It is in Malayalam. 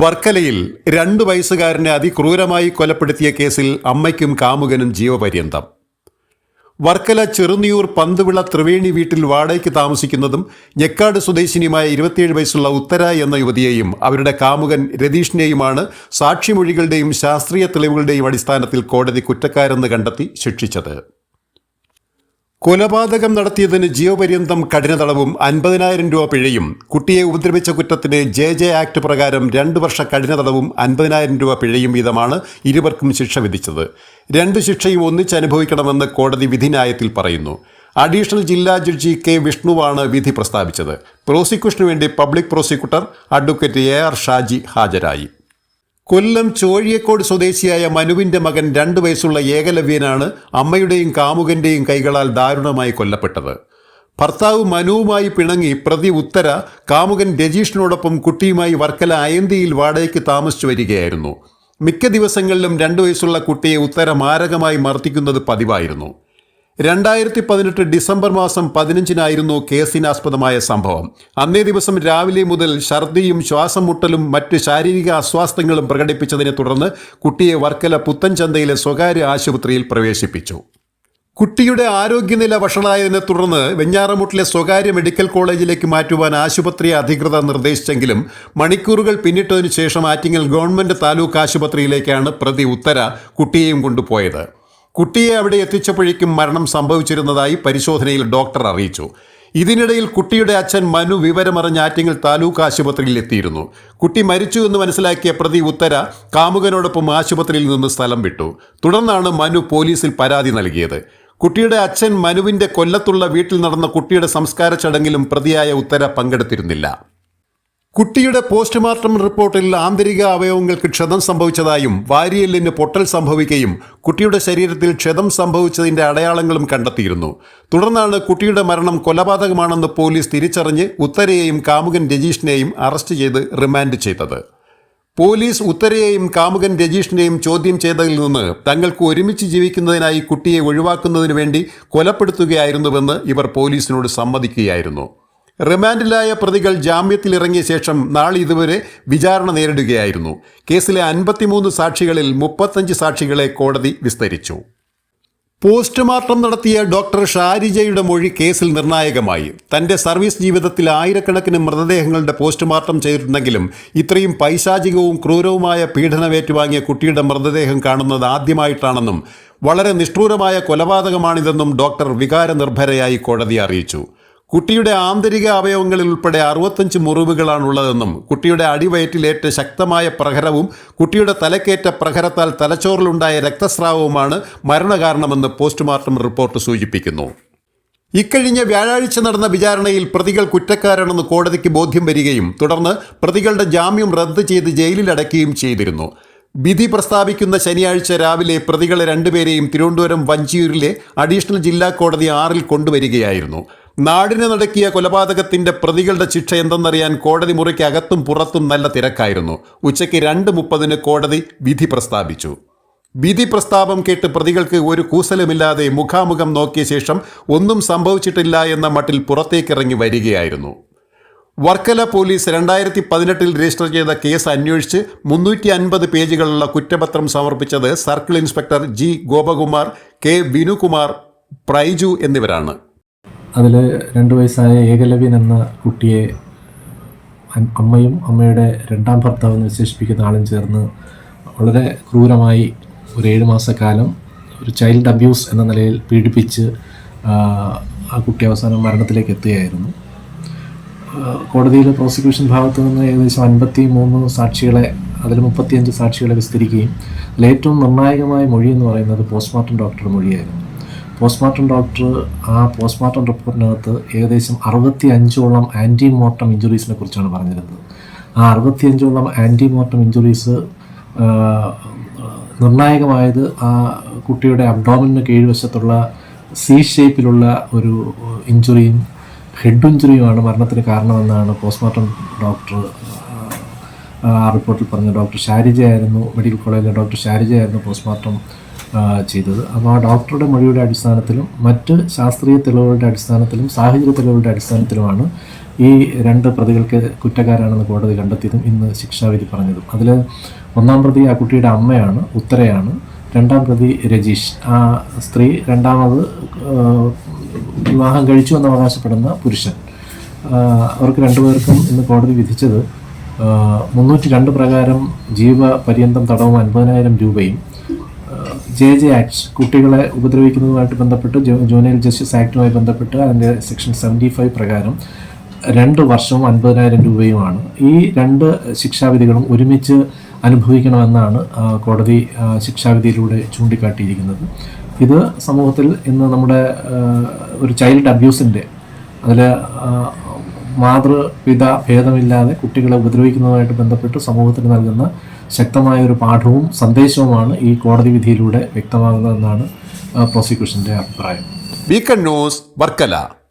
വർക്കലയിൽ രണ്ടു വയസ്സുകാരനെ അതിക്രൂരമായി കൊലപ്പെടുത്തിയ കേസിൽ അമ്മയ്ക്കും കാമുകനും ജീവപര്യന്തം. വർക്കല ചെറുനിയൂർ പന്തുവിള ത്രിവേണി വീട്ടിൽ വാടകയ്ക്ക് താമസിക്കുന്നതും ഞെക്കാട് സ്വദേശിനിയുമായ ഇരുപത്തിയേഴ് വയസ്സുള്ള ഉത്തര എന്ന യുവതിയെയും അവരുടെ കാമുകൻ രതീഷിനെയുമാണ് സാക്ഷിമൊഴികളുടെയും ശാസ്ത്രീയ തെളിവുകളുടെയും അടിസ്ഥാനത്തിൽ കോടതി കുറ്റക്കാരെന്ന് കണ്ടെത്തി ശിക്ഷിച്ചത്. കൊലപാതകം നടത്തിയതിന് ജീവപര്യന്തം കഠിന തടവും അൻപതിനായിരം രൂപ പിഴയും. കുട്ടിയെ ഉപദ്രവിച്ച കുറ്റത്തിന് ജെ ജെ ആക്ട് പ്രകാരം രണ്ട് വർഷ കഠിന തടവും അൻപതിനായിരം രൂപ പിഴയും വീതമാണ് ഇരുവർക്കും ശിക്ഷ വിധിച്ചത്. രണ്ട് ശിക്ഷയും ഒന്നിച്ച് അനുഭവിക്കണമെന്ന് കോടതി വിധിന്യായത്തിൽ പറയുന്നു. അഡീഷണൽ ജില്ലാ ജഡ്ജി കെ വിഷ്ണുവാണ് വിധി പ്രസ്താവിച്ചത്. പ്രോസിക്യൂഷനു വേണ്ടി public prosecutor advocate A R Shaji ഹാജരായി. കൊല്ലം ചോഴിയക്കോട് സ്വദേശിയായ മനുവിന്റെ മകൻ രണ്ടു വയസ്സുള്ള ഏകലവ്യനാണ് അമ്മയുടെയും കാമുകന്റെയും കൈകളാൽ ദാരുണമായി കൊല്ലപ്പെട്ടത്. ഭർത്താവ് മനുവുമായി പിണങ്ങി പ്രതി ഉത്തര കാമുകൻ രജീഷിനോടൊപ്പം കുട്ടിയുമായി വർക്കല അയന്തിയിൽ വാടകയ്ക്ക് താമസിച്ചു വരികയായിരുന്നു. മിക്ക ദിവസങ്ങളിലും രണ്ടു വയസ്സുള്ള കുട്ടിയെ ഉത്തര മാരകമായി മർദ്ദിക്കുന്നത് പതിവായിരുന്നു. രണ്ടായിരത്തി പതിനെട്ട് ഡിസംബർ മാസം പതിനഞ്ചിനായിരുന്നു കേസിനാസ്പദമായ സംഭവം. അന്നേ ദിവസം രാവിലെ മുതൽ ഛർദിയും ശ്വാസം മുട്ടലും മറ്റ് ശാരീരിക അസ്വാസ്ഥങ്ങളും പ്രകടിപ്പിച്ചതിനെ തുടർന്ന് കുട്ടിയെ വർക്കല പുത്തൻചന്തയിലെ സ്വകാര്യ ആശുപത്രിയിൽ പ്രവേശിപ്പിച്ചു. കുട്ടിയുടെ ആരോഗ്യനില വഷളായതിനെ തുടർന്ന് വെഞ്ഞാറമുട്ടിലെ സ്വകാര്യ മെഡിക്കൽ കോളേജിലേക്ക് മാറ്റുവാൻ ആശുപത്രി അധികൃതർ നിർദ്ദേശിച്ചെങ്കിലും മണിക്കൂറുകൾ പിന്നിട്ടതിനു ശേഷം ആറ്റിങ്ങൽ ഗവൺമെന്റ് താലൂക്ക് ആശുപത്രിയിലേക്കാണ് പ്രതി ഉത്തര കുട്ടിയെയും കൊണ്ടുപോയത്. കുട്ടിയെ അവിടെ എത്തിച്ചപ്പോഴേക്കും മരണം സംഭവിച്ചിരുന്നതായി പരിശോധനയിൽ ഡോക്ടർ അറിയിച്ചു. ഇതിനിടയിൽ കുട്ടിയുടെ അച്ഛൻ മനു വിവരമറിഞ്ഞ ആറ്റിങ്ങൽ താലൂക്ക് ആശുപത്രിയിൽ എത്തിയിരുന്നു. കുട്ടി മരിച്ചു എന്ന് മനസ്സിലാക്കിയ പ്രതി ഉത്തര കാമുകനോടൊപ്പം ആശുപത്രിയിൽ നിന്ന് സ്ഥലം വിട്ടു. തുടർന്നാണ് മനു പോലീസിൽ പരാതി നൽകിയത്. കുട്ടിയുടെ അച്ഛൻ മനുവിന്റെ കൊല്ലത്തുള്ള വീട്ടിൽ നടന്ന കുട്ടിയുടെ സംസ്കാര ചടങ്ങിലും പ്രതിയായ ഉത്തര പങ്കെടുത്തിരുന്നില്ല. കുട്ടിയുടെ പോസ്റ്റ്മോർട്ടം റിപ്പോർട്ടിൽ ആന്തരിക അവയവങ്ങൾക്ക് ക്ഷതം സംഭവിച്ചതായും വാരിയെല്ലിന് പൊട്ടൽ സംഭവിക്കുകയും കുട്ടിയുടെ ശരീരത്തിൽ ക്ഷതം സംഭവിച്ചതിന്റെ അടയാളങ്ങളും കണ്ടെത്തിയിരുന്നു. തുടർന്നാണ് കുട്ടിയുടെ മരണം കൊലപാതകമാണെന്ന് പോലീസ് തിരിച്ചറിഞ്ഞ് ഉത്തരയെയും കാമുകൻ രജീഷിനെയും അറസ്റ്റ് ചെയ്ത് റിമാൻഡ് ചെയ്തത്. പോലീസ് ഉത്തരയെയും കാമുകൻ രജീഷിനെയും ചോദ്യം ചെയ്തതിൽ നിന്ന് തങ്ങൾക്ക് ഒരുമിച്ച് ജീവിക്കുന്നതിനായി കുട്ടിയെ ഒഴിവാക്കുന്നതിനു വേണ്ടി കൊലപ്പെടുത്തുകയായിരുന്നുവെന്ന് ഇവർ പോലീസിനോട് സമ്മതിക്കുകയായിരുന്നു. റിമാൻഡിലായ പ്രതികൾ ജാമ്യത്തിലിറങ്ങിയ ശേഷം നാളെ ഇതുവരെ വിചാരണ നേരിടുകയായിരുന്നു. കേസിലെ അൻപത്തിമൂന്ന് സാക്ഷികളിൽ മുപ്പത്തഞ്ച് സാക്ഷികളെ കോടതി വിസ്തരിച്ചു. പോസ്റ്റ്മോർട്ടം നടത്തിയ ഡോക്ടർ ഷാരിജയുടെ മൊഴി കേസിൽ നിർണായകമായി. തന്റെ സർവീസ് ജീവിതത്തിൽ ആയിരക്കണക്കിന് മൃതദേഹങ്ങളുടെ പോസ്റ്റ്മോർട്ടം ചെയ്തിട്ടുണ്ടെങ്കിലും ഇത്രയും പൈശാചികവും ക്രൂരവുമായ പീഡനമേറ്റുവാങ്ങിയ കുട്ടിയുടെ മൃതദേഹം കാണുന്നത് ആദ്യമായിട്ടാണെന്നും വളരെ നിഷ്ഠൂരമായ കൊലപാതകമാണിതെന്നും ഡോക്ടർ വികാരനിർഭരയായി കോടതി അറിയിച്ചു. കുട്ടിയുടെ ആന്തരിക അവയവങ്ങളിൽ ഉൾപ്പെടെ അറുപത്തഞ്ച് മുറിവുകളാണുള്ളതെന്നും കുട്ടിയുടെ അടിവയറ്റിലേറ്റ ശക്തമായ പ്രഹരവും കുട്ടിയുടെ തലക്കേറ്റ പ്രഹരത്താൽ തലച്ചോറിലുണ്ടായ രക്തസ്രാവവുമാണ് മരണകാരണമെന്ന് പോസ്റ്റ്മോർട്ടം റിപ്പോർട്ട് സൂചിപ്പിക്കുന്നു. ഇക്കഴിഞ്ഞ വ്യാഴാഴ്ച നടന്ന വിചാരണയിൽ പ്രതികൾ കുറ്റക്കാരാണെന്ന് കോടതിക്ക് ബോധ്യം വരികയും തുടർന്ന് പ്രതികളുടെ ജാമ്യം റദ്ദ് ചെയ്ത് ജയിലിലടക്കുകയും ചെയ്തിരുന്നു. വിധി പ്രസ്താവിക്കുന്ന ശനിയാഴ്ച രാവിലെ പ്രതികളെ രണ്ടുപേരെയും തിരുവനന്തപുരം വഞ്ചിയൂരിലെ അഡീഷണൽ ജില്ലാ കോടതി ആറിൽ കൊണ്ടുവരികയായിരുന്നു. നാടിനെ നടക്കിയ കൊലപാതകത്തിന്റെ പ്രതികളുടെ ശിക്ഷ എന്തെന്നറിയാൻ കോടതി മുറിക്ക് അകത്തും പുറത്തും നല്ല തിരക്കായിരുന്നു. ഉച്ചയ്ക്ക് രണ്ട് മുപ്പതിന് കോടതി വിധി പ്രസ്താവിച്ചു. വിധി പ്രസ്താവം കേട്ട് പ്രതികൾക്ക് ഒരു കൂസലുമില്ലാതെ മുഖാമുഖം നോക്കിയ ശേഷം ഒന്നും സംഭവിച്ചിട്ടില്ല എന്ന മട്ടിൽ പുറത്തേക്കിറങ്ങി വരികയായിരുന്നു. വർക്കല പോലീസ് രണ്ടായിരത്തി പതിനെട്ടിൽ രജിസ്റ്റർ ചെയ്ത കേസ് അന്വേഷിച്ച് മുന്നൂറ്റി അൻപത് പേജുകളുള്ള കുറ്റപത്രം സമർപ്പിച്ചത് circle inspector G Gopakumar K Vinukumar Praiju എന്നിവരാണ്. അതിൽ രണ്ട് വയസ്സായ ഏകലവ്യൻ എന്ന കുട്ടിയെ അമ്മയും അമ്മയുടെ രണ്ടാം ഭർത്താവ് എന്ന് വിശേഷിപ്പിക്കുന്ന ആളും ചേർന്ന് വളരെ ക്രൂരമായി ഒരു ഏഴ് മാസക്കാലം ഒരു ചൈൽഡ് അബ്യൂസ് എന്ന നിലയിൽ പീഡിപ്പിച്ച് ആ, കുട്ടി അവസാനം മരണത്തിലേക്ക് എത്തുകയായിരുന്നു. കോടതിയിൽ പ്രോസിക്യൂഷൻ ഭാഗത്തു നിന്ന് ഏകദേശം അൻപത്തി മൂന്ന് സാക്ഷികളെ അതിൽ മുപ്പത്തിയഞ്ച് സാക്ഷികളെ വിസ്തരിക്കുകയും അതിൽ ഏറ്റവും നിർണായകമായ മൊഴി എന്ന് പറയുന്നത് പോസ്റ്റ്മോർട്ടം ഡോക്ടർ മൊഴിയായിരുന്നു. പോസ്റ്റ്മോർട്ടം ഡോക്ടർ ആ പോസ്റ്റ്മോർട്ടം റിപ്പോർട്ടിനകത്ത് ഏകദേശം അറുപത്തി അഞ്ചോളം ആന്റി മോർട്ടം ഇഞ്ചുറീസിനെ കുറിച്ചാണ് പറഞ്ഞിരുന്നത്. ആ അറുപത്തി അഞ്ചോളം ആന്റി മോർട്ടം ഇഞ്ചുറീസ് നിർണായകമായത് ആ കുട്ടിയുടെ അബ്ഡോമിന് കീഴ്വശത്തുള്ള സി ഷേപ്പിലുള്ള ഒരു ഇഞ്ചുറിയും ഹെഡ് ഇഞ്ചുറിയുമാണ് മരണത്തിന് കാരണമെന്നാണ് പോസ്റ്റ്മോർട്ടം ഡോക്ടർ ആ റിപ്പോർട്ടിൽ പറഞ്ഞ ഡോക്ടർ ഷാരിജയായിരുന്നു മെഡിക്കൽ കോളേജിലെ ഡോക്ടർ ഷാരിജയായിരുന്നു പോസ്റ്റ്മോർട്ടം ചെയ്തത്. അപ്പോൾ ആ ഡോക്ടറുടെ മൊഴിയുടെ അടിസ്ഥാനത്തിലും മറ്റ് ശാസ്ത്രീയ തെളിവുകളുടെ അടിസ്ഥാനത്തിലും സാഹചര്യ തെളിവുകളുടെ അടിസ്ഥാനത്തിലുമാണ് ഈ രണ്ട് പ്രതികൾക്ക് കുറ്റക്കാരാണെന്ന് കോടതി കണ്ടെത്തിയതും ഇന്ന് ശിക്ഷാവിധി പറഞ്ഞതും. അതിൽ ഒന്നാം പ്രതി ആ കുട്ടിയുടെ അമ്മയാണ് ഉത്തരയാണ്. രണ്ടാം പ്രതി രജീഷ്. ആ സ്ത്രീ രണ്ടാമത് വിവാഹം കഴിച്ചു എന്ന് അവകാശപ്പെടുന്ന പുരുഷൻ. അവർക്ക് രണ്ടുപേർക്കും ഇന്ന് കോടതി വിധിച്ചത് മുന്നൂറ്റി രണ്ട് പ്രകാരം ജീവപര്യന്തം തടവും അൻപതിനായിരം രൂപയും ജെ ജെ ആക്ട് കുട്ടികളെ ഉപദ്രവിക്കുന്നതുമായിട്ട് ബന്ധപ്പെട്ട് ജൂനിയർ ജസ്റ്റിസ് ആക്ടുമായി ബന്ധപ്പെട്ട് അതിന്റെ സെക്ഷൻ സെവന്റി ഫൈവ് പ്രകാരം രണ്ട് വർഷവും അൻപതിനായിരം രൂപയുമാണ്. ഈ രണ്ട് ശിക്ഷാവിധികളും ഒരുമിച്ച് അനുഭവിക്കണമെന്നാണ് കോടതി ശിക്ഷാവിധിയിലൂടെ ചൂണ്ടിക്കാട്ടിയിരിക്കുന്നത്. ഇത് സമൂഹത്തിൽ ഇന്ന് നമ്മുടെ ഒരു ചൈൽഡ് അബ്യൂസിന്റെ അതിൽ മാതൃപിത ഭേദമില്ലാതെ കുട്ടികളെ ഉപദ്രവിക്കുന്നതുമായിട്ട് ബന്ധപ്പെട്ട് സമൂഹത്തിന് നൽകുന്ന ശക്തമായ ഒരു പാഠവും സന്ദേശവുമാണ് ഈ കോടതി വിധിയിലൂടെ വ്യക്തമാകുന്നതെന്നാണ് പ്രോസിക്യൂഷന്റെ അഭിപ്രായം. വർക്കല.